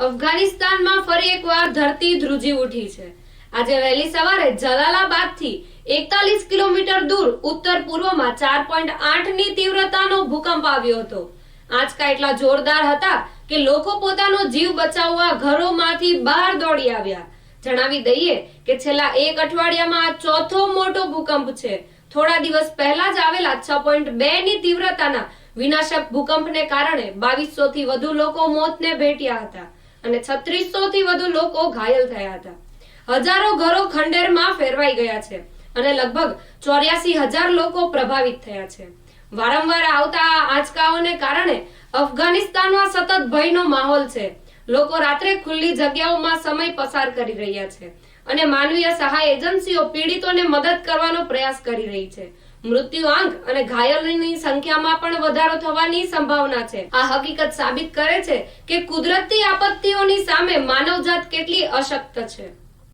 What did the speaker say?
અફઘાનિસ્તાનમાં ફરી એકવાર ધરતી ધ્રુજી ઉઠી છે. આજે વહેલી સવારે જલાલાબાદથી એકતાલીસ કિલોમીટર દૂર ઉત્તર પૂર્વમાં ચાર પોઈન્ટ આઠની તીવ્રતાનો ભૂકંપ આવ્યો હતો. આંચકા એટલા જોરદાર હતા કે લોકો પોતાનો જીવ બચાવવા ઘરોમાંથી બહાર દોડી આવ્યા. જણાવી દઈએ કે છેલ્લા એક અઠવાડિયામાં આ ચોથો મોટો ભૂકંપ છે. થોડા દિવસ પહેલા જ આવેલા છ પોઈન્ટ બે ની તીવ્રતાના વિનાશક ભૂકંપને કારણે બાવીસો થી વધુ લોકો મોતને ભેટ્યા હતા. અને છત્રીસો થી વધુ લોકો ઘાયલ થયા હતા. હજારો ઘરો ખંડેરમાં ફેરવાઈ ગયા છે અને લગભગ ચોર્યાસી હજાર લોકો પ્રભાવિત થયા છે. વારંવાર આવતા આંચકાઓને કારણે અફઘાનિસ્તાનમાં સતત ભયનો માહોલ છે. લોકો રાત્રે ખુલ્લી જગ્યાઓમાં સમય પસાર કરી રહ્યા છે અને માનવીય સહાય એજન્સીઓ પીડિતોને મદદ કરવાનો પ્રયાસ કરી રહી છે. મૃત્યુઆંક અને ઘાયલોની સંખ્યામાં પણ વધારો થવાની સંભાવના છે. આ હકીકત સાબિત કરે છે કે કુદરતી આપત્તિઓની સામે માનવજાત કેટલી અશક્ત છે.